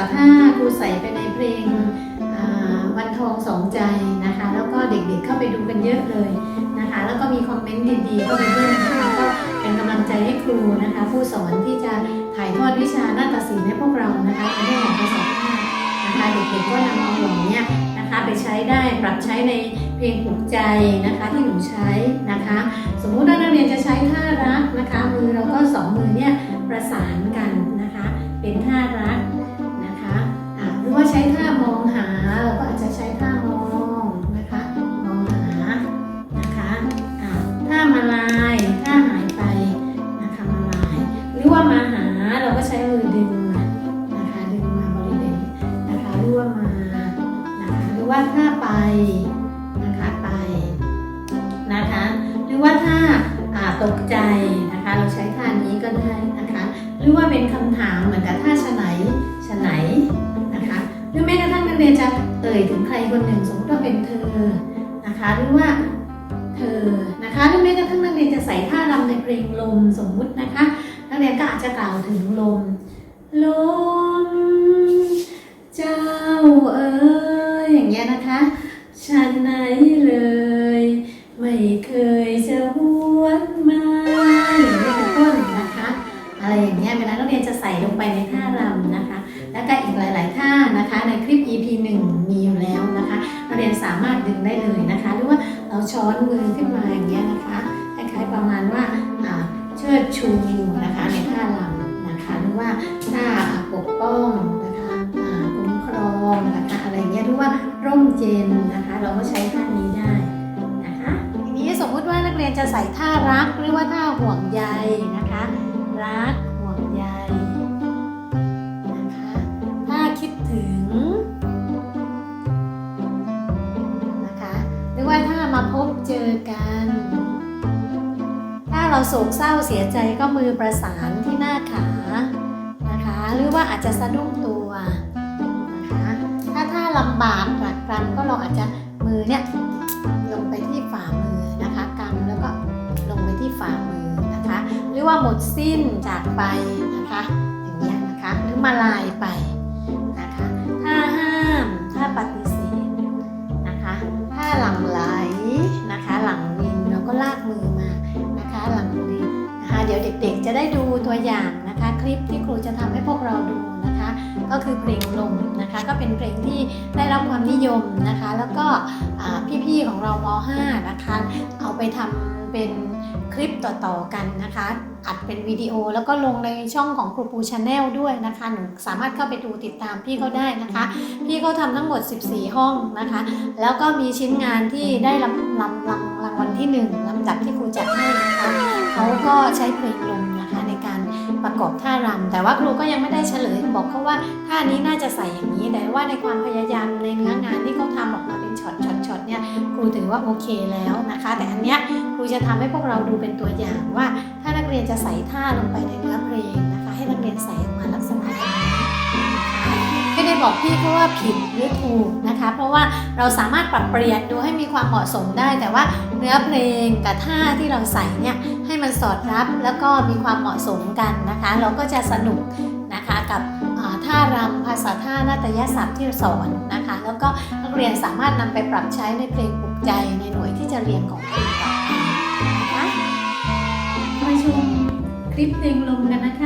าษาท่าครูใส่ไปในเพลงวันทองสองใจนะคะ แล้วก็เด็กๆเข้าไปดูกันเยอะเลยนะคะ แล้วก็มีคอมเมนต์ดีๆเข้าไปด้วยนะคะก็เป็นกำลังใจให้ครูนะคะ ผู้สอนที่จะถ่ายทอดวิชานาฏศิลป์ให้พวกเรานะคะในเรื่องของภาษาท่านะคะเด็กๆก็นำเอาเหล่านี้นะคะไปใช้ได้ปรับใช้ในเพลงปลุกใจนะคะที่หนูใช้นะคะ สมมุติว่านักเรียนจะใช้ท่ารักนะคะมือเราก็สองมือเนี่ยประสาน ช้ท่ามองหาเราก็อาจจะใช้ท่ามองนะคะ มองหานะคะอ่าท่ามาลายท่าหายไปนะคะมาลาย หรือว่ามาหาเราก็ใช้มือดึงมานะคะดึงมาบริเวณนะคะหรือว่ามานะคะหรือว่าท่าไปนะคะไปนะคะ หรือว่าถ้าอ่าตกใจนะคะ เราใช้ท่านี้ก็ได้นะคะ หรือว่าเป็นคำถามเหมือนกับท่าฉไหนฉไหน รือแม้กระทั่งนักเรียนจะเอ่ยถึงใครคนหนึ่งสมมติว่าเป็นเธอนะคะหรือว่าเธอนะคะหรือแม้กระทั่งนักเรียนจะใส่ท่ารำในเพลงลมสมมุตินะคะ นักเรียนก็อาจจะกล่าวถึงลม ลม เจ้าเอ๋ยอย่างเงี้ยนะคะฉันไหนเลย ไม่เคยจะหวน อะไรอย่างเงี้ยเวลานักเรียนจะใส่ลงไปในท่ารำนะคะ แล้วก็อีกหลายๆท่านะคะในคลิป EP 1 มีอยู่แล้วนะคะนักเรียนสามารถดึงได้เลยนะคะ หรือว่าเราช้อนมือขึ้นมาอย่างเงี้ยนะคะคล้ายๆประมาณว่าเชิดชูนะคะในท่ารำนะคะหรือว่าท่าปกป้องนะคะอ่าคุ้มครองนะคะอะไรเงี้ยหรือว่าร่มเย็นนะคะ เราก็ใช้ท่านี้ได้นะคะทีนี้สมมุติว่านักเรียนจะใส่ท่ารักหรือว่าท่าห่วงใยนะคะ รัก เราโศกเศร้าเสียใจก็มือประสานที่หน้าขานะคะ หรือว่าอาจจะสะดุ้งตัวนะคะถ้าถ้าลำบากหลักกันก็เราอาจจะมือเนี่ยลงไปที่ฝ่ามือนะคะกำแล้วก็ลงไปที่ฝ่ามือนะคะ หรือว่าหมดสิ้นจากไปนะคะอย่างเงี้ยนะคะหรือมาลายไปนะคะ ถ้าห้ามถ้าปฏิเส เด็กๆจะได้ดูตัวอย่างนะคะ คลิปที่ครูจะทำให้พวกเราดูนะคะ ก็คือเพลงลมนะคะ ก็เป็นเพลงที่ได้รับความนิยมนะคะ แล้วก็พี่ๆของเราม .5 นะคะ เอาไปทำเป็นคลิปต่อๆกันนะคะ อัดเป็นวิดีโอแล้วก็ลงในช่องของครูปูชาแนลด้วยนะคะหนูสามารถเข้าไปดูติดตามพี่เขาได้นะคะ พี่เขาทำทั้งหมด 14 ห้องนะคะ แล้วก็มีชิ้นงานที่ได้รางรางวัลที่ 1ลำดับที่ครูจัดให้ เขาก็ใช้เพลงลมนะคะในการประกอบท่ารำแต่ว่าครูก็ยังไม่ได้เฉลยบอกเขาว่าท่านี้น่าจะใส่อย่างนี้ แต่ว่าในความพยายามในเนื้องานที่เขาทำออกมาเป็นช็อตช็อตช็อตเนี่ยครูถือว่าโอเคแล้วนะคะ แต่อันเนี้ยครูจะทำให้พวกเราดูเป็นตัวอย่างว่า ถ้านักเรียนจะใส่ท่าลงไปในเนื้อเพลงนะคะ ให้นักเรียนใส่ออกมาลักษณะ บอกพี่เขาว่าผิดหรือถูกนะคะ เพราะว่าเราสามารถปรับเปลี่ยนดูให้มีความเหมาะสมได้ แต่ว่าเนื้อเพลงกับท่าที่เราใส่เนี่ยให้มันสอดรับแล้วก็มีความเหมาะสมกันนะคะ เราก็จะสนุกนะคะกับท่ารำภาษาท่านาฏยศัพท์ที่สอนนะคะ แล้วก็นักเรียนสามารถนำไปปรับใช้ในเพลงปลุกใจในหน่วยที่จะเรียนของเพลงต่อไปนะคะมาชมคลิปเพลงลมกันนะคะ